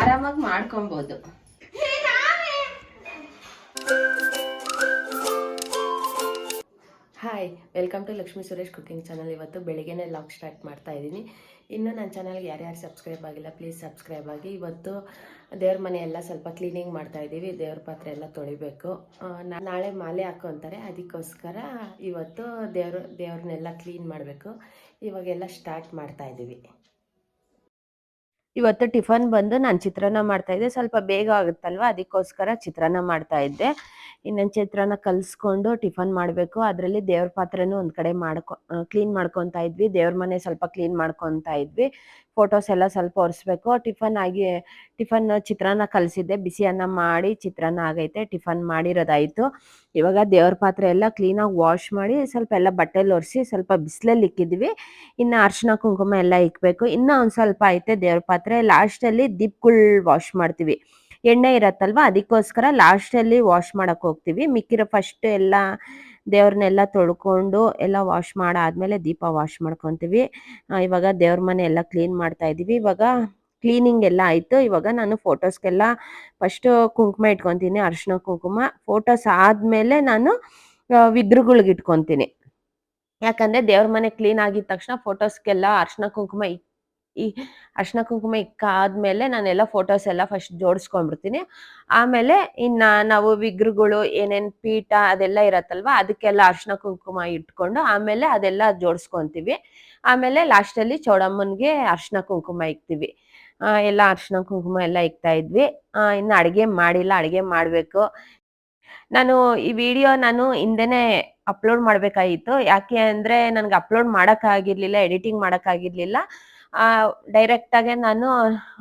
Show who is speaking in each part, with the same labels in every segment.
Speaker 1: ಆರಾಮಾಗಿ ಮಾಡ್ಕೊಬೋದು. Hi welcome to Lakshmi Suresh cooking channel ಇವತ್ತು ಬೆಳಿಗ್ಗೆನೇ ಲಾಗ್ ಸ್ಟಾರ್ಟ್ ಮಾಡ್ತಾ ಇದ್ದೀನಿ. ಇನ್ನು ನನ್ನ ಚಾನಲ್ಗೆ ಯಾರ್ಯಾರು ಸಬ್ಸ್ಕ್ರೈಬ್ ಆಗಿಲ್ಲ ಪ್ಲೀಸ್ ಸಬ್ಸ್ಕ್ರೈಬ್ ಆಗಿ. ಇವತ್ತು ದೇವ್ರ ಮನೆ ಎಲ್ಲ ಸ್ವಲ್ಪ ಕ್ಲೀನಿಂಗ್ ಮಾಡ್ತಾ ಇದ್ದೀವಿ. ದೇವ್ರ ಪಾತ್ರೆ ಎಲ್ಲ ತೊಳಿಬೇಕು. ನಾಳೆ ಮಾಲೆ ಹಾಕೊತಾರೆ ಅದಕ್ಕೋಸ್ಕರ ಇವತ್ತು ದೇವ್ರ, ದೇವ್ರನ್ನೆಲ್ಲ ಕ್ಲೀನ್ ಮಾಡಬೇಕು. ಇವಾಗೆಲ್ಲ ಸ್ಟಾರ್ಟ್ ಮಾಡ್ತಾ ಇದ್ದೀವಿ. ಇವತ್ತು ಟಿಫನ್ ಬಂದು ನಾನು ಚಿತ್ರಾನ್ನ ಮಾಡ್ತಾ ಇದ್ದೆ. ಸ್ವಲ್ಪ ಬೇಗ ಆಗುತ್ತಲ್ವಾ? ಅದಕ್ಕೋಸ್ಕರ ಚಿತ್ರಾನ್ನ ಮಾಡ್ತಾ ಇದ್ದೆ. ಇನ್ನೊಂದು ಚಿತ್ರಾನ್ನ ಕಲಿಸ್ಕೊಂಡು ಟಿಫನ್ ಮಾಡಬೇಕು. ಅದರಲ್ಲಿ ದೇವ್ರ ಪಾತ್ರೆನೂ ಒಂದು ಕಡೆ ಮಾಡ್ಕೊ ಕ್ಲೀನ್ ಮಾಡ್ಕೊತಾ ಇದ್ವಿ. ದೇವ್ರ ಮನೆ ಸ್ವಲ್ಪ ಕ್ಲೀನ್ ಮಾಡ್ಕೊತಾ ಇದ್ವಿ. ಫೋಟೋಸ್ ಎಲ್ಲ ಸ್ವಲ್ಪ ಒರೆಸ್ಬೇಕು. ಟಿಫನ್ ಆಗಿ, ಟಿಫನ್ ಚಿತ್ರಾನ್ನ ಕಲಿಸಿದ್ದೆ. ಬಿಸಿ ಅನ್ನ ಮಾಡಿ ಚಿತ್ರಾನ್ನ ಆಗೈತೆ. ಟಿಫನ್ ಮಾಡಿರೋದಾಯಿತು. ಇವಾಗ ದೇವ್ರ ಪಾತ್ರೆ ಎಲ್ಲ ಕ್ಲೀನಾಗಿ ವಾಶ್ ಮಾಡಿ ಸ್ವಲ್ಪ ಎಲ್ಲ ಬಟ್ಟೆಲಿ ಒರೆಸಿ ಸ್ವಲ್ಪ ಬಿಸಿಲಲ್ಲಿ ಇಕ್ಕಿದ್ವಿ. ಇನ್ನು ಅರ್ಶಿನ ಕುಂಕುಮ ಎಲ್ಲ ಇಕ್ಬೇಕು. ಇನ್ನೂ ಒಂದು ಸ್ವಲ್ಪ ಐತೆ ದೇವ್ರ ಪಾತ್ರೆ. ಲಾಸ್ಟಲ್ಲಿ ದೀಪ್ಗಳು ವಾಶ್ ಮಾಡ್ತೀವಿ. ಎಣ್ಣೆ ಇರತ್ತಲ್ವ? ಅದಕ್ಕೋಸ್ಕರ ಲಾಸ್ಟಲ್ಲಿ ವಾಶ್ ಮಾಡಕ್ ಹೋಗ್ತೀವಿ. ಮಿಕ್ಕಿರೋ ಫಸ್ಟ್ ಎಲ್ಲ ದೇವ್ರನ್ನೆಲ್ಲ ತೊಳ್ಕೊಂಡು ಎಲ್ಲ ವಾಶ್ ಮಾಡಾದ್ಮೇಲೆ ದೀಪ ವಾಶ್ ಮಾಡ್ಕೊತೀವಿ. ಇವಾಗ ದೇವ್ರ ಮನೆ ಎಲ್ಲ ಕ್ಲೀನ್ ಮಾಡ್ತಾ ಇದೀವಿ. ಇವಾಗ ಕ್ಲೀನಿಂಗ್ ಎಲ್ಲ ಆಯ್ತು. ಇವಾಗ ನಾನು ಫೋಟೋಸ್ಗೆಲ್ಲ ಫಸ್ಟ್ ಕುಂಕುಮ ಇಟ್ಕೊಂತೀನಿ, ಅರ್ಶಿನ ಕುಂಕುಮ. ಫೋಟೋಸ್ ಆದ್ಮೇಲೆ ನಾನು ವಿಗ್ರಹಗಳಿಗೆ ಇಟ್ಕೊತೀನಿ. ಯಾಕಂದ್ರೆ ದೇವ್ರ ಮನೆ ಕ್ಲೀನ್ ಆಗಿದ ತಕ್ಷಣ ಫೋಟೋಸ್ಗೆಲ್ಲ ಅರ್ಶಿನ ಕುಂಕುಮ ಇಕ್- ಈ ಅರ್ಶಿನ ಕುಂಕುಮ ಇಕ್ಕಾದ್ಮೇಲೆ ನಾನೆಲ್ಲ ಫೋಟೋಸ್ ಎಲ್ಲ ಫಸ್ಟ್ ಜೋಡಿಸ್ಕೊಂಡ್ಬಿಡ್ತೀನಿ. ಆಮೇಲೆ ಇನ್ನ ನಾವು ವಿಗ್ರಹಗಳು ಏನೇನ್ ಪೀಠ ಅದೆಲ್ಲ ಇರತ್ತಲ್ವಾ ಅದಕ್ಕೆಲ್ಲ ಅರ್ಶಿನ ಕುಂಕುಮ ಇಟ್ಕೊಂಡು ಆಮೇಲೆ ಅದೆಲ್ಲ ಜೋಡಿಸ್ಕೊಂತೀವಿ. ಆಮೇಲೆ ಲಾಸ್ಟಲ್ಲಿ ಚೌಡಮ್ಮನ್ಗೆ ಅರ್ಶಿನ ಕುಂಕುಮ ಇಕ್ತೀವಿ. ಎಲ್ಲ ಅರ್ಶಿನ ಕುಂಕುಮ ಎಲ್ಲ ಇಕ್ತಾ ಇದ್ವಿ. ಆ, ಇನ್ನ ಅಡಿಗೆ ಮಾಡಿಲ್ಲ ಅಡಿಗೆ ಮಾಡಬೇಕು. ನಾನು ಈ ವಿಡಿಯೋ ನಾನು ಹಿಂದೆನೆ ಅಪ್ಲೋಡ್ ಮಾಡ್ಬೇಕಾಗಿತ್ತು ಯಾಕೆ ಅಂದ್ರೆ ನನ್ಗೆ ಅಪ್ಲೋಡ್ ಮಾಡೋಕ್ಕಾಗಿರ್ಲಿಲ್ಲ ಎಡಿಟಿಂಗ್ ಮಾಡೋಕ್ಕಾಗಿರ್ಲಿಲ್ಲ. ಡೈರೆಕ್ಟ್ ಆಗಿ ನಾನು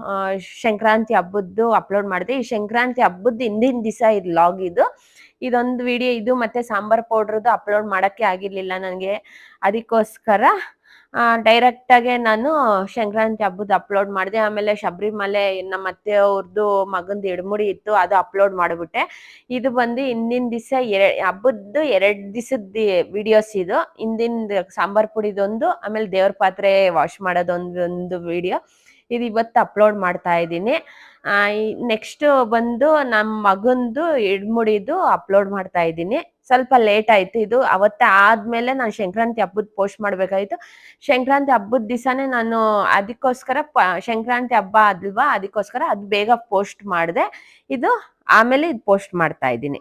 Speaker 1: ಆ, ಸಂಕ್ರಾಂತಿ ಹಬ್ಬದ್ದು ಅಪ್ಲೋಡ್ ಮಾಡಿದೆ. ಈ ಸಂಕ್ರಾಂತಿ ಹಬ್ಬದ ಹಿಂದಿನ ದಿವಸ ಇದು ಲಾಗ್ ಇದು. ಇದೊಂದು ವಿಡಿಯೋ ಇದು ಮತ್ತೆ ಸಾಂಬಾರ್ ಪೌಡ್ರದ್ದು ಅಪ್ಲೋಡ್ ಮಾಡಕ್ಕೆ ಆಗಿರ್ಲಿಲ್ಲ ನನಗೆ. ಅದಕ್ಕೋಸ್ಕರ ಡೈರೆಕ್ಟ್ ಆಗಿ ನಾನು ಸಂಕ್ರಾಂತಿ ಹಬ್ಬದ ಅಪ್ಲೋಡ್ ಮಾಡಿದೆ. ಆಮೇಲೆ ಶಬರಿಮಲೆ, ನಮ್ಮ ಅತ್ತೆ ಅವ್ರದ್ದು ಮಗಂದು ಎಡಮುಡಿ ಇತ್ತು, ಅದು ಅಪ್ಲೋಡ್ ಮಾಡಿಬಿಟ್ಟೆ. ಇದು ಬಂದು ಹಿಂದಿನ ದಿವಸ ಎರ, ಹಬ್ಬದ್ದು ಎರಡು ದಿವಸದ ವಿಡಿಯೋಸ್ ಇದು. ಹಿಂದಿನ ಸಾಂಬಾರ್ ಪುಡಿದೊಂದು, ಆಮೇಲೆ ದೇವ್ರ ಪಾತ್ರೆ ವಾಶ್ ಮಾಡೋದೊಂದೊಂದು ವಿಡಿಯೋ ಇದು ಇವತ್ತು ಅಪ್ಲೋಡ್ ಮಾಡ್ತಾ ಇದ್ದೀನಿ. ನೆಕ್ಸ್ಟ್ ಬಂದು ನಮ್ಮ ಮಗಂದು ಎಡ್ಮುಡಿದು ಅಪ್ಲೋಡ್ ಮಾಡ್ತಾ ಇದ್ದೀನಿ. ಸ್ವಲ್ಪ ಲೇಟ್ ಆಯ್ತು ಇದು. ಅವತ್ತೇ ಆದ್ಮೇಲೆ ನಾನು ಸಂಕ್ರಾಂತಿ ಹಬ್ಬದ ಪೋಸ್ಟ್ ಮಾಡ್ಬೇಕಾಯ್ತು. ಸಂಕ್ರಾಂತಿ ಹಬ್ಬದ ದಿವಸನೇ ನಾನು ಅದಕ್ಕೋಸ್ಕರ ಸಂಕ್ರಾಂತಿ ಹಬ್ಬ ಅಲ್ವಾ ಅದಕ್ಕೋಸ್ಕರ ಅದು ಬೇಗ ಪೋಸ್ಟ್ ಮಾಡಿದೆ. ಇದು ಆಮೇಲೆ ಇದು ಪೋಸ್ಟ್ ಮಾಡ್ತಾ ಇದ್ದೀನಿ.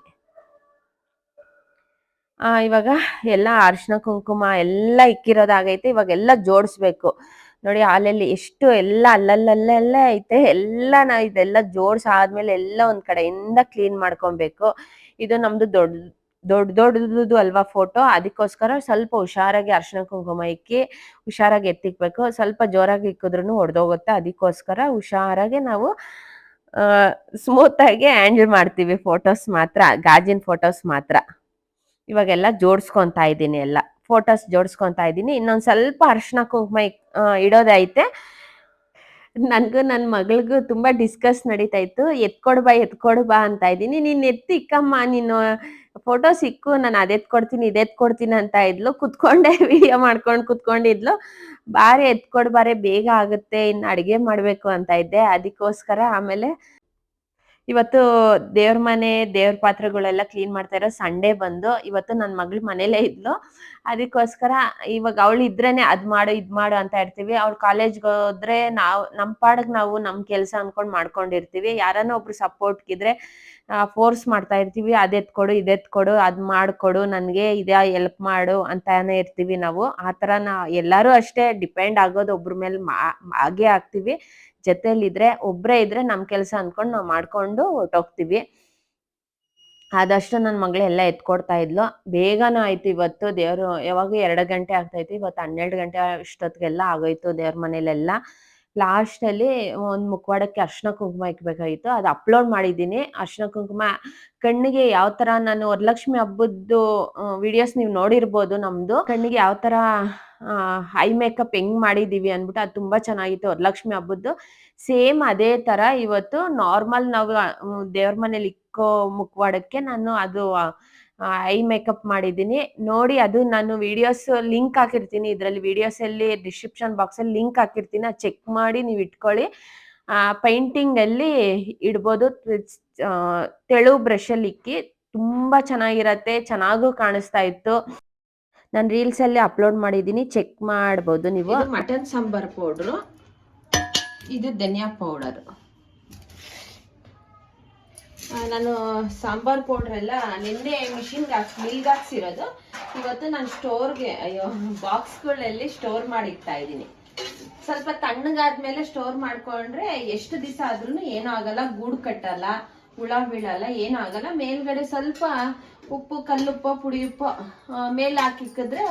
Speaker 1: ಆ, ಇವಾಗ ಎಲ್ಲ ಅರಿಶಿನ ಕುಂಕುಮ ಎಲ್ಲ ಇಕ್ಕಿರೋದಾಗೈತೆ. ಇವಾಗ ಎಲ್ಲ ಜೋಡಿಸ್ಬೇಕು. ನೋಡಿ ಹಾಲಲ್ಲಿ ಎಷ್ಟು ಎಲ್ಲ ಅಲ್ಲಲ್ಲಲ್ಲೇ ಐತೆ. ಎಲ್ಲ ನಾ ಇದೆಲ್ಲ ಜೋಡ್ಸ್ ಎಲ್ಲ ಒಂದ್ ಕಡೆಯಿಂದ ಕ್ಲೀನ್ ಮಾಡ್ಕೊಬೇಕು. ಇದು ನಮ್ದು ದೊಡ್ಡ ದೊಡ್ಡ ದೊಡ್ಡದು ಅಲ್ವಾ ಫೋಟೋ ಅದಕ್ಕೋಸ್ಕರ ಸ್ವಲ್ಪ ಹುಷಾರಾಗಿ ಅರ್ಶಿನ ಕುಂಕುಮ ಇಕ್ಕಿ, ಹುಷಾರಾಗಿ ಎತ್ತಿಕ್ಬೇಕು. ಸ್ವಲ್ಪ ಜೋರಾಗಿ ಇಕ್ಕಿದ್ರು ಹೊಡೆದೋಗುತ್ತೆ ಅದಕ್ಕೋಸ್ಕರ ಹುಷಾರಾಗಿ ನಾವು ಸ್ಮೂತ್ ಆಗಿ ಹ್ಯಾಂಡಲ್ ಮಾಡ್ತೀವಿ ಫೋಟೋಸ್ ಮಾತ್ರ, ಗಾಜಿನ ಫೋಟೋಸ್ ಮಾತ್ರ. ಇವಾಗೆಲ್ಲ ಜೋಡಿಸ್ಕೊಂತ ಇದ್ದೀನಿ ಎಲ್ಲ. ಫೋಟೋಸ್ ಜೋಡಿಸ್ಕೊಂತ ಇದ್ದೀನಿ. ಇನ್ನೊಂದು ಸ್ವಲ್ಪ ಅರ್ಶಿನ ಕುಂಕುಮ ಇಡೋದೈತೆ ನನ್ಗೂ ನನ್ನ ಮಗಳಿಗೂ ತುಂಬಾ ಡಿಸ್ಕಸ್ ನಡೀತಾ ಇತ್ತು. ಎತ್ಕೊಡ್ಬಾ ಬಾ, ಎತ್ಕೊಡ್ ಬಾ ಅಂತ ಇದ್ದೀನಿ. ನೀನ್ ಎತ್ತಿಕ್ಕಮ್ಮ ನೀನು ಫೋಟೋಸ್ ಸಿಕ್ಕು, ನಾನು ಅದೆತ್ ಕೊಡ್ತೀನಿ ಇದೆತ್ ಕೊಡ್ತೀನಿ ಅಂತ ಇದ್ಲು. ಕುತ್ಕೊಂಡೆ ವಿಡಿಯೋ ಮಾಡ್ಕೊಂಡು ಕುತ್ಕೊಂಡಿದ್ಲು. ಬಾರಿ ಎತ್ಕೊಡ್ ಬಾರೆ ಬೇಗ ಆಗುತ್ತೆ, ಇನ್ನು ಅಡಿಗೆ ಮಾಡ್ಬೇಕು ಅಂತ ಇದ್ದೆ. ಅದಕ್ಕೋಸ್ಕರ ಆಮೇಲೆ ಇವತ್ತು ದೇವ್ರ ಮನೆ, ದೇವ್ರ ಪಾತ್ರೆಗಳೆಲ್ಲ ಕ್ಲೀನ್ ಮಾಡ್ತಾ ಇರೋ ಸಂಡೇ ಬಂದು ಇವತ್ತು ನನ್ನ ಮಗಳು ಮನೇಲೇ ಇದ್ಲು. ಅದಕ್ಕೋಸ್ಕರ ಇವಾಗ ಅವಳು ಇದ್ರೇನೆ ಅದ್ ಮಾಡು, ಇದ್ ಮಾಡು ಅಂತ ಇರ್ತೀವಿ ಅವ್ಳು ಕಾಲೇಜ್ಗೆ ಹೋದ್ರೆ ನಾವು ನಮ್ಮ ಪಾಡಕ್ ನಾವು ನಮ್ಮ ಕೆಲಸ ಅನ್ಕೊಂಡು ಮಾಡ್ಕೊಂಡಿರ್ತೀವಿ. ಯಾರನ್ನೋ ಒಬ್ರು ಸಪೋರ್ಟ್ ಇದ್ರೆ ಫೋರ್ಸ್ ಮಾಡ್ತಾ ಇರ್ತೀವಿ ಅದೆತ್ ಕೊಡು ಇದೆತ್ ಕೊಡು ಅದ್ ಮಾಡ್ಕೊಡು, ನನ್ಗೆ ಇದೆ ಹೆಲ್ಪ್ ಮಾಡು ಅಂತಾನೆ ಇರ್ತೀವಿ ನಾವು. ಆತರ ನಾ ಎಲ್ಲಾರು ಅಷ್ಟೇ ಡಿಪೆಂಡ್ ಆಗೋದು ಒಬ್ರ ಮೇಲೆ ಆಗೇ ಆಗ್ತೀವಿ. ಜೊತೆಲಿದ್ರೆ ಒಬ್ರೇ ಇದ್ರೆ ನಮ್ ಕೆಲಸ ಅನ್ಕೊಂಡು ನಾವ್ ಮಾಡ್ಕೊಂಡು ಹೊರ್ಟೋಗ್ತೀವಿ. ಆದಷ್ಟು ನನ್ನ ಮಗಳು ಎಲ್ಲ ಎತ್ಕೊಡ್ತಾ ಇದ್ಲು. ಬೇಗನೂ ಆಯ್ತು ಇವತ್ತು. ದೇವ್ರು ಯಾವಾಗ ಎರಡು ಗಂಟೆ ಆಗ್ತೈತಿ ಇವತ್ತು ಹನ್ನೆರಡು ಗಂಟೆ ಅಷ್ಟೊತ್ತಿಗೆಲ್ಲ ಆಗೋಯ್ತು ದೇವ್ರ ಮನೇಲೆಲ್ಲ. ಲಾಸ್ಟ್ ಅಲ್ಲಿ ಒಂದ್ ಮುಖವಾಡಕ್ಕೆ ಅರ್ಶನ ಕುಂಕುಮ ಇಕ್ಬೇಕಾಗಿತ್ತು. ಅದು ಅಪ್ಲೋಡ್ ಮಾಡಿದ್ದೀನಿ. ಅರ್ಶನ ಕುಂಕುಮ ಕಣ್ಣಿಗೆ ಯಾವ ತರ ನಾನು ವರಲಕ್ಷ್ಮಿ ಹಬ್ಬದ್ದು ವಿಡಿಯೋಸ್ ನೀವು ನೋಡಿರ್ಬೋದು ನಮ್ದು. ಕಣ್ಣಿಗೆ ಯಾವ ತರ ಐ ಮೇಕಪ್ ಹೆಂಗ್ ಮಾಡಿದೀವಿ ಅನ್ಬಿಟ್ಟು ಅದು ತುಂಬಾ ಚೆನ್ನಾಗಿತ್ತು ವರಲಕ್ಷ್ಮಿ ಹಬ್ಬದ್ದು. ಸೇಮ್ ಅದೇ ತರ ಇವತ್ತು ನಾರ್ಮಲ್ ನಾವು ದೇವ್ರ ಮನೇಲಿ ಇಕ್ಕೋ ಮುಖವಾಡಕ್ಕೆ ನಾನು ಅದು ಐ ಮೇಕಪ್ ಮಾಡಿದ್ದೀನಿ. ನೋಡಿ, ಅದು ನಾನು ವಿಡಿಯೋಸ್ ಲಿಂಕ್ ಹಾಕಿರ್ತೀನಿ. ಇದರಲ್ಲಿ ವಿಡಿಯೋಸ್ ಅಲ್ಲಿ ಡಿಸ್ಕ್ರಿಪ್ಷನ್ ಬಾಕ್ಸ್ ಅಲ್ಲಿ ಲಿಂಕ್ ಹಾಕಿರ್ತೀನಿ. ಚೆಕ್ ಮಾಡಿ ನೀವು ಇಟ್ಕೊಳ್ಳಿ. ಪೇಂಟಿಂಗ್ ಅಲ್ಲಿ ಇಡ್ಬೋದು. ತೆಳು ಬ್ರಷ್ ಅಲ್ಲಿ ಇಕ್ಕಿ. ತುಂಬಾ ಚೆನ್ನಾಗಿರತ್ತೆ. ಚೆನ್ನಾಗೂ ಕಾಣಿಸ್ತಾ ಇತ್ತು. ನಾನು ರೀಲ್ಸ್ ಅಲ್ಲಿ ಅಪ್ಲೋಡ್ ಮಾಡಿದೀನಿ ಚೆಕ್ ಮಾಡ್ಬೋದು ನೀವು. Mutton sambar powder. ಇದು ಧನಿಯಾ ಪೌಡರ್. ನಾನು ಸಾಂಬಾರ್ ಪೌಡರ್ ಎಲ್ಲ ನಿನ್ನೆ ಮಿಷಿನ್ಗೆ ಹಾಕಿ ಮಿಲ್ಗೆ ಹಾಕ್ಸಿರೋದು. ಇವತ್ತು ನಾನು ಸ್ಟೋರ್ಗೆ ಅಯ್ಯೋ ಬಾಕ್ಸ್ಗಳಲ್ಲಿ ಸ್ಟೋರ್ ಮಾಡಿ ಇಡ್ತಾ ಇದ್ದೀನಿ. ಸ್ವಲ್ಪ ತಣ್ಣಗಾದ್ಮೇಲೆ ಸ್ಟೋರ್ ಮಾಡ್ಕೊಂಡ್ರೆ ಎಷ್ಟು ದಿವಸ ಆದ್ರೂ ಏನೂ ಆಗಲ್ಲ ಗೂಡು ಕಟ್ಟಲ್ಲ ಹುಳ ಬೀಳಲ್ಲ ಏನೂ ಆಗಲ್ಲ. ಮೇಲ್ಗಡೆ ಸ್ವಲ್ಪ ಉಪ್ಪು ಕಲ್ಲುಪ್ಪ ಪುಡಿ ಉಪ್ಪು ಆ, ಮೇಲೆ ಹಾಕಿಕ್ಕಿದ್ರೆ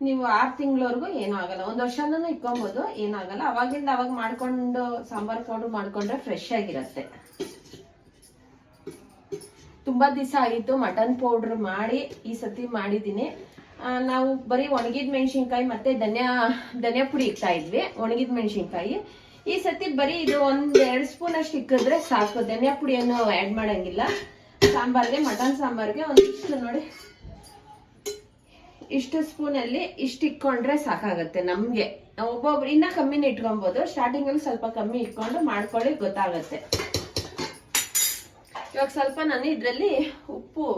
Speaker 1: ನೀವು ಆರು ತಿಂಗಳವರೆಗೂ ಏನೂ ಆಗಲ್ಲ. ಒಂದು ವರ್ಷನೂ ಇಟ್ಕೊಬೋದು ಏನಾಗಲ್ಲ ಅವಾಗಿಂದ ಅವಾಗ ಮಾಡ್ಕೊಂಡು ಸಾಂಬಾರ್ ಪೌಡ್ರ್ ಮಾಡ್ಕೊಂಡ್ರೆ ಫ್ರೆಶ್ ಆಗಿರತ್ತೆ. ತುಂಬಾ ದಿವಸ ಆಗಿತ್ತು ಮಟನ್ ಪೌಡರ್ ಮಾಡಿ ಈ ಸತಿ ಮಾಡಿದ್ದೀನಿ. ನಾವು ಬರೀ ಒಣಗಿದ ಮೆಣಸಿನ್ಕಾಯಿ ಮತ್ತೆ ಧನಿಯಾ ಧನಿಯಾ ಪುಡಿ ಇಕ್ತಾ ಇದ್ವಿ, ಒಣಗಿದ ಮೆಣಸಿನ್ಕಾಯಿ. ಈ ಸತಿ ಬರೀ ಇದು ಒಂದ್ ಎರಡು ಸ್ಪೂನ್ ಅಷ್ಟು ಇಕ್ಕಿದ್ರೆ ಸಾಕು. ಧನಿಯಾ ಪುಡಿಯನ್ನು ಆ್ಯಡ್ ಮಾಡಂಗಿಲ್ಲ. ಸಾಂಬಾರ್ಗೆ ಮಟನ್ ಸಾಂಬಾರ್ಗೆ ಒಂದಿಷ್ಟು ನೋಡಿ. ಇಷ್ಟು ಸ್ಪೂನ್ ಅಲ್ಲಿ ಇಷ್ಟು ಇಟ್ಕೊಂಡ್ರೆ ಸಾಕಾಗತ್ತೆ ನಮಗೆ. ಒಬ್ಬೊಬ್ರು ಇನ್ನ ಕಮ್ಮಿನೇ ಇಟ್ಕೊಬೋದು. ಸ್ಟಾರ್ಟಿಂಗ್ ಅಲ್ಲಿ ಸ್ವಲ್ಪ ಕಮ್ಮಿ ಇಟ್ಕೊಂಡು ಮಾಡ್ಕೊಳ್ಳಿ, ಗೊತ್ತಾಗತ್ತೆ. ಇವಾಗ ಸ್ವಲ್ಪ ನಾನು ಇದರಲ್ಲಿ ಉಪ್ಪು.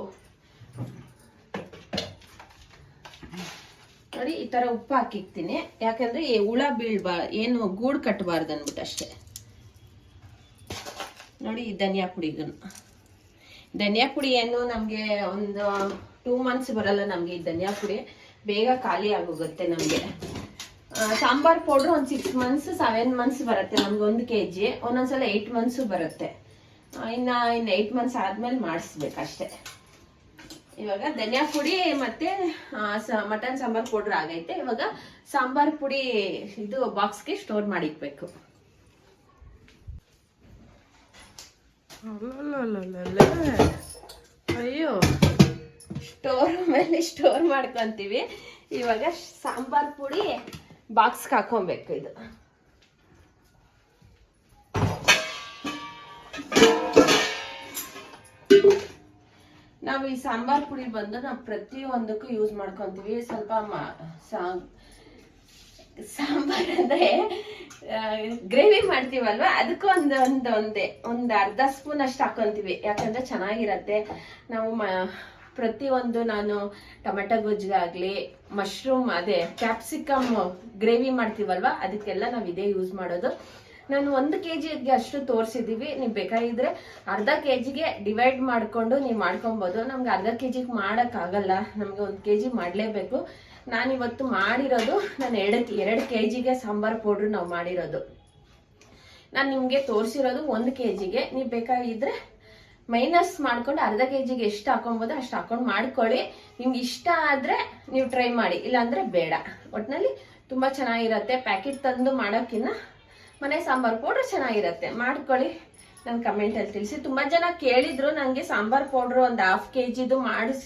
Speaker 1: ನೋಡಿ, ಈ ಥರ ಉಪ್ಪು ಹಾಕಿಕ್ತೀನಿ. ಯಾಕಂದರೆ ಹುಳ ಬೀಳ್ಬಾ, ಏನು ಗೂಡು ಕಟ್ಟಬಾರ್ದು ಅಂದ್ಬಿಟ್ಟು ಅಷ್ಟೇ. ನೋಡಿ, ಈ ಧನಿಯಾ ಪುಡಿಗನ್ನು ಧನಿಯಾ ಪುಡಿ ಏನು ನಮಗೆ ಒಂದು ಟೂ ಮಂತ್ಸ್ ಬರಲ್ಲ ನಮಗೆ ಈ ಧನಿಯಾ ಪುಡಿ. ಬೇಗ ಖಾಲಿ ಆಗೋಗುತ್ತೆ ನಮಗೆ. ಸಾಂಬಾರ್ ಪೌಡ್ರ್ ಒಂದು ಸಿಕ್ಸ್ ಮಂತ್ಸ್ ಸೆವೆನ್ ಮಂತ್ಸ್ ಬರುತ್ತೆ ನಮ್ಗೆ ಒಂದು ಕೆ ಜಿ ಒಂದೊಂದ್ಸಲ ಏಯ್ಟ್ ಮಂತ್ಸು ಬರುತ್ತೆ. ಇನ್ನ ಇನ್ನು ಏಯ್ಟ್ ಮಂತ್ಸ್ ಆದ್ಮೇಲೆ ಮಾಡಿಸ್ಬೇಕಷ್ಟೆ. ಇವಾಗ ಧನಿಯಾ ಪುಡಿ ಮತ್ತೆ ಮಟನ್ ಸಾಂಬಾರ್ ಪೌಡ್ರ್ ಆಗೈತೆ. ಇವಾಗ ಸಾಂಬಾರ್ ಪುಡಿ ಇದು ಬಾಕ್ಸ್ಗೆ ಸ್ಟೋರ್ ಮಾಡಿಕ್ಬೇಕು
Speaker 2: ಅಯ್ಯೋ.
Speaker 1: ಸ್ಟೋರ್ ಮೇಲೆ ಸ್ಟೋರ್ ಮಾಡ್ಕೊಂತೀವಿ. ಇವಾಗ ಸಾಂಬಾರ್ ಪುಡಿ ಬಾಕ್ಸ್ಗೆ ಹಾಕೊಬೇಕು ಇದು. ನಾವು ಈ ಸಾಂಬಾರ್ ಪುಡಿ ಬಂದು ನಾವು ಪ್ರತಿಯೊಂದಕ್ಕೂ ಯೂಸ್ ಮಾಡ್ಕೊತೀವಿ. ಸ್ವಲ್ಪ ಸಾಂಬಾರ್ ಅಂದ್ರೆ ಗ್ರೇವಿ ಮಾಡ್ತೀವಲ್ವಾ? ಅದಕ್ಕೂ ಒಂದು ಒಂದು, ಒಂದೇ, ಒಂದು ಅರ್ಧ ಸ್ಪೂನ್ ಅಷ್ಟು ಹಾಕೊಂತೀವಿ. ಯಾಕಂದ್ರೆ ಚೆನ್ನಾಗಿರತ್ತೆ. ನಾವು ಪ್ರತಿಯೊಂದು ನಾನು ಟೊಮೆಟೊ ಗೊಜ್ಜಿಗಾಗ್ಲಿ ಮಶ್ರೂಮ್ ಅದೇ ಕ್ಯಾಪ್ಸಿಕಮ್ ಗ್ರೇವಿ ಮಾಡ್ತೀವಲ್ವಾ? ಅದಕ್ಕೆಲ್ಲ ನಾವು ಇದೇ ಯೂಸ್ ಮಾಡೋದು. ನಾನು ಒಂದು ಕೆ ಜಿಗೆ ಅಷ್ಟು ತೋರಿಸಿದೀವಿ. ನೀವು ಬೇಕಾಗಿದ್ರೆ ಅರ್ಧ ಕೆ ಜಿಗೆ ಡಿವೈಡ್ ಮಾಡಿಕೊಂಡು ನೀವು ಮಾಡ್ಕೊಬೋದು. ನಮ್ಗೆ ಅರ್ಧ ಕೆ ಜಿಗೆ ಮಾಡೋಕ್ಕಾಗಲ್ಲ. ನಮಗೆ ಒಂದು ಕೆ ಜಿ ಮಾಡಲೇಬೇಕು ನಾನಿವತ್ತು ಮಾಡಿರೋದು ನಾನು ಎರಡು ಎರಡು ಕೆ ಜಿಗೆ ಸಾಂಬಾರ್ ಪೌಡ್ರ್ ನಾವು ಮಾಡಿರೋದು. ನಾನು ನಿಮಗೆ ತೋರಿಸಿರೋದು ಒಂದು ಕೆ ಜಿಗೆ ನೀವು ಬೇಕಾಗಿದ್ರೆ ಮೈನಸ್ ಮಾಡ್ಕೊಂಡು ಅರ್ಧ ಕೆ ಜಿಗೆ ಎಷ್ಟು ಹಾಕೊಬೋದು ಅಷ್ಟು ಹಾಕೊಂಡು ಮಾಡ್ಕೊಳ್ಳಿ. ನಿಮ್ಗೆ ಇಷ್ಟ ಆದರೆ ನೀವು ಟ್ರೈ ಮಾಡಿ. ಇಲ್ಲಾಂದರೆ ಬೇಡ. ಒಟ್ಟಿನಲ್ಲಿ ತುಂಬ ಚೆನ್ನಾಗಿರತ್ತೆ. ಪ್ಯಾಕೆಟ್ ತಂದು ಮಾಡೋಕ್ಕಿಂತ ಮನೆ ಸಾಂಬಾರ್ ಪೌಡ್ರ್ ಚೆನ್ನಾಗಿರತ್ತೆ. ಮಾಡ್ಕೊಳ್ಳಿ. ನನ್ನ ಕಮೆಂಟಲ್ಲಿ ತಿಳಿಸಿ. ತುಂಬ ಜನ ಕೇಳಿದ್ರು ನನಗೆ ಸಾಂಬಾರ್ ಪೌಡ್ರು ಒಂದು ಹಾಫ್ ಕೆ ಜಿದು ಮಾಡಿಸ್,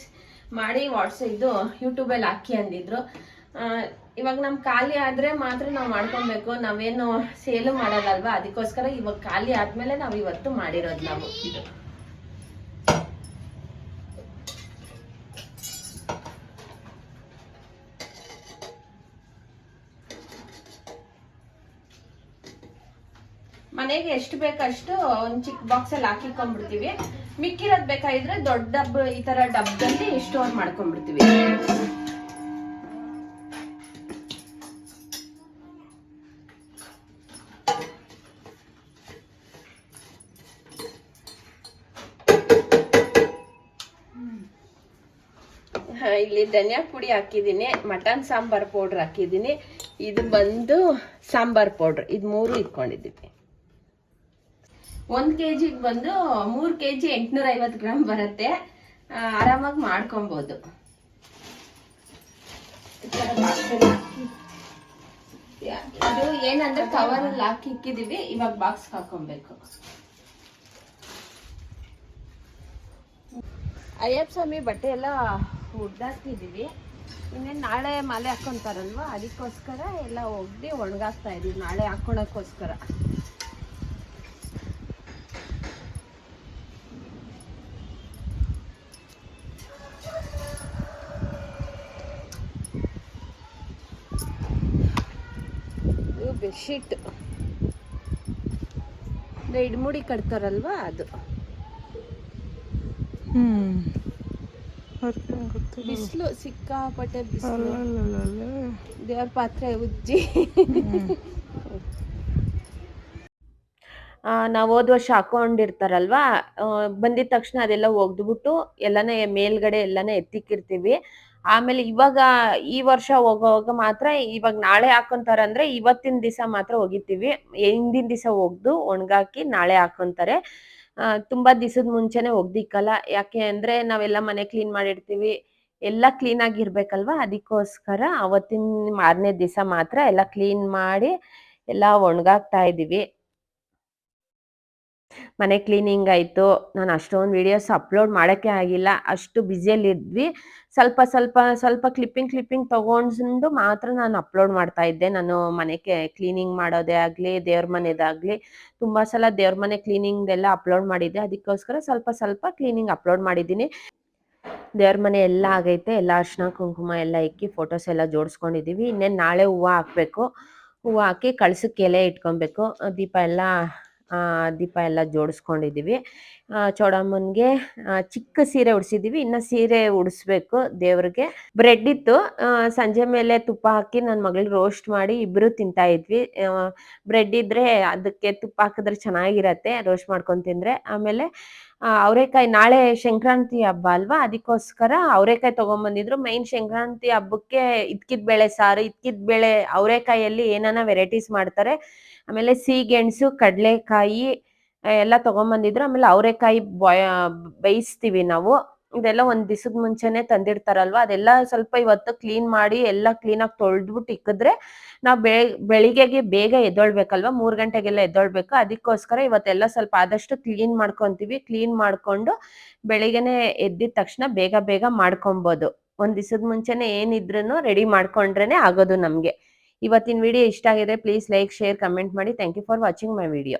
Speaker 1: ಮಾಡಿ ವಾಟ್ಸ್ ಇದು ಯೂಟ್ಯೂಬಲ್ಲಿ ಹಾಕಿ ಅಂದಿದ್ರು. ಇವಾಗ ನಮ್ ಖಾಲಿ ಆದ್ರೆ ಮಾತ್ರ ನಾವು ಮಾಡ್ಕೊಬೇಕು. ನಾವೇನು ಸೇಲು ಮಾಡಲ್ಲಲ್ವಾ ಅದಕ್ಕೋಸ್ಕರ ಇವಾಗ ಖಾಲಿ ಆದ್ಮೇಲೆ ನಾವು ಇವತ್ತು ಮಾಡಿರೋದು ನಾವು. ಇದು. ಮನೆಗೆ ಎಷ್ಟು ಬೇಕಷ್ಟು ಒಂದ್ ಚಿಕ್ಕ ಬಾಕ್ಸ್ ಅಲ್ಲಿ ಹಾಕಿಕೊಂಡ್ಬಿಡ್ತೀವಿ ಮಿಕ್ಕಿರೋದ್ ಬೇಕಾಗಿದ್ರೆ ದೊಡ್ಡ ಡಬ್ಬ ಈ ತರ ಡಬ್ಬದಲ್ಲಿ ಸ್ಟೋರ್ ಮಾಡ್ಕೊಂಡ್ಬಿಡ್ತೀವಿ. ಇಲ್ಲಿ ಧನಿಯಾ ಪುಡಿ ಹಾಕಿದ್ದೀನಿ, ಮಟನ್ ಸಾಂಬಾರ್ ಪೌಡ್ರ್ ಹಾಕಿದ್ದೀನಿ. ಇದು ಬಂದು ಸಾಂಬಾರ್ ಪೌಡ್ರ್, ಇದು ಮೂರು ಇಟ್ಕೊಂಡಿದ್ದೀವಿ. ಒಂದ್ ಕೆಜಿಗೆ ಬಂದು ಮೂರ್ ಕೆಜಿ ಎಂಟುನೂರ ಐವತ್ತು ಗ್ರಾಮ್ ಬರುತ್ತೆ. ಆರಾಮಾಗಿ ಮಾಡ್ಕೊಬೋದು. ಇದು ಏನಂದ್ರೆ ಕವರಲ್ಲಿ ಹಾಕಿ ಇಕ್ಕಿದೀವಿ. ಇವಾಗ ಬಾಕ್ಸ್ ಹಾಕೊಬೇಕು. ಅಯ್ಯಪ್ಪ ಸ್ವಾಮಿ ಬಟ್ಟೆ ಎಲ್ಲ ಒಗ್ದಾಕ್ತಿದೀವಿ ಇನ್ನೇನು ನಾಳೆ ಮಾಲೆ ಹಾಕೊಂತಾರಲ್ವ? ಅದಕ್ಕೋಸ್ಕರ ಎಲ್ಲ ಒಗ್ದು ಒಣಗಾಕ್ತಾ ಇದೀವಿ. ನಾಳೆ ಹಾಕೊಳಕ್ಕೋಸ್ಕರ. ಬೆಡ್ಶೀಟ್ ಇಡ್ಮುಡಿ ಕಟ್ತಾರಲ್ವಾ ಅದು. ಬಿಸಿಲು ಸಿಕ್ಕಾಪಟ್ಟೆ ಬಿಸಿಲು. ದೇವ್ರ ಪಾತ್ರೆ ಉಜ್ಜಿ. ಆ, ನಾವು ಹೋದ ವರ್ಷ ಹಾಕೊಂಡಿರ್ತಾರಲ್ವಾ? ಬಂದಿದ ತಕ್ಷಣ ಅದೆಲ್ಲ ಒಗ್ದ್ಬಿಟ್ಟು ಎಲ್ಲಾನೇ ಮೇಲ್ಗಡೆ ಎಲ್ಲಾನೇ ಎತ್ತಿಕ್ಕಿರ್ತೀವಿ. ಆಮೇಲೆ ಇವಾಗ ಈ ವರ್ಷ ಹೋಗೋವಾಗ ಮಾತ್ರ ಇವಾಗ ನಾಳೆ ಹಾಕೊಂತಾರ ಅಂದ್ರೆ ಇವತ್ತಿನ ದಿವಸ ಮಾತ್ರ ಒಗಿತೀವಿ ಹಿಂದಿನ ದಿವಸ ಒಗ್ದು ಒಣಗಾಕಿ ನಾಳೆ ಹಾಕೊಂತಾರೆ. ತುಂಬಾ ದಿವಸದ ಮುಂಚೆನೆ ಒಗ್ದಿಕ್ಕಲ್ಲ ಯಾಕೆ ಅಂದ್ರೆ ನಾವೆಲ್ಲ ಮನೆ ಕ್ಲೀನ್ ಮಾಡಿರ್ತೀವಿ. ಎಲ್ಲ ಕ್ಲೀನ್ ಆಗಿರ್ಬೇಕಲ್ವಾ ಅದಕ್ಕೋಸ್ಕರ ಅವತ್ತಿನ ಮಾರನೇ ದಿವಸ ಮಾತ್ರ ಎಲ್ಲ ಕ್ಲೀನ್ ಮಾಡಿ ಎಲ್ಲ ಒಣಗಾಕ್ತಾ ಇದೀವಿ. ಮನೆ ಕ್ಲೀನಿಂಗ್ ಆಯ್ತು, ನಾನು ಅಷ್ಟೊಂದು ವಿಡಿಯೋಸ್ ಅಪ್ಲೋಡ್ ಮಾಡೋಕ್ಕೆ ಆಗಿಲ್ಲ, ಅಷ್ಟು ಬ್ಯುಸಿಯಲ್ಲಿದ್ವಿ ಸ್ವಲ್ಪ ಸ್ವಲ್ಪ ಸ್ವಲ್ಪ ಕ್ಲಿಪ್ಪಿಂಗ್ ಕ್ಲಿಪ್ಪಿಂಗ್ ತೊಗೊಂಡು ಮಾತ್ರ ನಾನು ಅಪ್ಲೋಡ್ ಮಾಡ್ತಾ ಇದ್ದೆ. ನಾನು ಮನೆಗೆ ಕ್ಲೀನಿಂಗ್ ಮಾಡೋದೇ ಆಗಲಿ, ದೇವ್ರ ಮನೆದಾಗಲಿ, ತುಂಬ ಸಲ ದೇವ್ರ ಮನೆ ಕ್ಲೀನಿಂಗ್ದೆಲ್ಲ ಅಪ್ಲೋಡ್ ಮಾಡಿದ್ದೆ. ಅದಕ್ಕೋಸ್ಕರ ಸ್ವಲ್ಪ ಸ್ವಲ್ಪ ಕ್ಲೀನಿಂಗ್ ಅಪ್ಲೋಡ್ ಮಾಡಿದ್ದೀನಿ. ದೇವ್ರ ಮನೆ ಎಲ್ಲ ಆಗೈತೆ, ಎಲ್ಲ ಅರ್ಶಿನ, ಕುಂಕುಮ ಎಲ್ಲ ಇಕ್ಕಿ ಫೋಟೋಸ್ ಎಲ್ಲ ಜೋಡಿಸ್ಕೊಂಡಿದ್ದೀವಿ ಇನ್ನೇನು ನಾಳೆ ಹೂವು ಹಾಕಬೇಕು. ಹೂವು ಹಾಕಿ ಕಳ್ಸಕ್ಕೆ ಎಲೆ ಇಟ್ಕೊಬೇಕು. ದೀಪ ಎಲ್ಲ ದೀಪ ಎಲ್ಲ ಜೋಡಿಸ್ಕೊಂಡಿದ್ದೀವಿ. ಚೌಡಮ್ಮನ್ಗೆ ಚಿಕ್ಕ ಸೀರೆ ಉಡಿಸಿದ್ದೀವಿ. ಇನ್ನು ಸೀರೆ ಉಡಿಸ್ಬೇಕು ದೇವ್ರಿಗೆ. ಬ್ರೆಡ್ ಇತ್ತು. ಸಂಜೆ ಮೇಲೆ ತುಪ್ಪ ಹಾಕಿ ನನ್ನ ಮಗಳು ರೋಸ್ಟ್ ಮಾಡಿ ಇಬ್ಬರು ತಿಂತಾ ಇದ್ವಿ. ಬ್ರೆಡ್ ಇದ್ರೆ ಅದಕ್ಕೆ ತುಪ್ಪ ಹಾಕಿದ್ರೆ ಚೆನ್ನಾಗಿರತ್ತೆ ರೋಸ್ಟ್ ಮಾಡ್ಕೊಂಡು ತಿಂದ್ರೆ. ಆಮೇಲೆ ಅವರೆಕಾಯಿ ನಾಳೆ ಸಂಕ್ರಾಂತಿ ಹಬ್ಬ ಅಲ್ವಾ? ಅದಕ್ಕೋಸ್ಕರ ಅವರೆಕಾಯಿ ತಗೊಂಬಂದಿದ್ರು. ಮೈನ್ ಸಂಕ್ರಾಂತಿ ಹಬ್ಬಕ್ಕೆ ಇದ್ಕಿದ್ ಬೇಳೆ ಸಾರು, ಇದ್ಕಿದ್ ಬೇಳೆ ಅವರೆಕಾಯಲ್ಲಿ ಏನಾನ ವೆರೈಟೀಸ್ ಮಾಡ್ತಾರೆ. ಆಮೇಲೆ ಸಿಹಿಗೆಣಸು ಕಡಲೆಕಾಯಿ ಎಲ್ಲ ತಗೊಂಬಂದಿದ್ರು. ಆಮೇಲೆ ಅವರೆಕಾಯಿ ಬಾಯ್ ಬೇಯಿಸ್ತೀವಿ ನಾವು. ಇದೆಲ್ಲ ಒಂದ್ ದಿಸದ ಮುಂಚೆನೆ ತಂದಿರ್ತಾರಲ್ವಾ? ಅದೆಲ್ಲ ಸ್ವಲ್ಪ ಇವತ್ತು ಕ್ಲೀನ್ ಮಾಡಿ ಎಲ್ಲ ಕ್ಲೀನಾಗಿ ತೊಳೆದ್ಬಿಟ್ಟು ಇಕ್ಕಿದ್ರೆ ನಾವು ಬೆ, ಬೆಳಿಗ್ಗೆಗೆ ಬೇಗ ಎದ್ದೊಳ್ಬೇಕಲ್ವಾ? ಮೂರ್ ಗಂಟೆಗೆಲ್ಲ ಎದ್ದೊಳ್ಬೇಕು. ಅದಕ್ಕೋಸ್ಕರ ಇವತ್ತೆಲ್ಲ ಸ್ವಲ್ಪ ಆದಷ್ಟು ಕ್ಲೀನ್ ಮಾಡ್ಕೊಂತೀವಿ. ಕ್ಲೀನ್ ಮಾಡ್ಕೊಂಡು ಬೆಳಿಗ್ಗೆನೆ ಎದ್ದಿದ ತಕ್ಷಣ ಬೇಗ ಬೇಗ ಮಾಡ್ಕೊಬೋದು. ಒಂದ್ ದಿಸದ ಮುಂಚೆನೆ ಏನಿದ್ರು ರೆಡಿ ಮಾಡ್ಕೊಂಡ್ರೇನೆ ಆಗೋದು ನಮ್ಗೆ. ಇವತ್ತಿನ ವಿಡಿಯೋ ಇಷ್ಟ ಆಗಿದೆ ಪ್ಲೀಸ್ ಲೈಕ್ ಶೇರ್ ಕಮೆಂಟ್ ಮಾಡಿ. Thank you for watching my video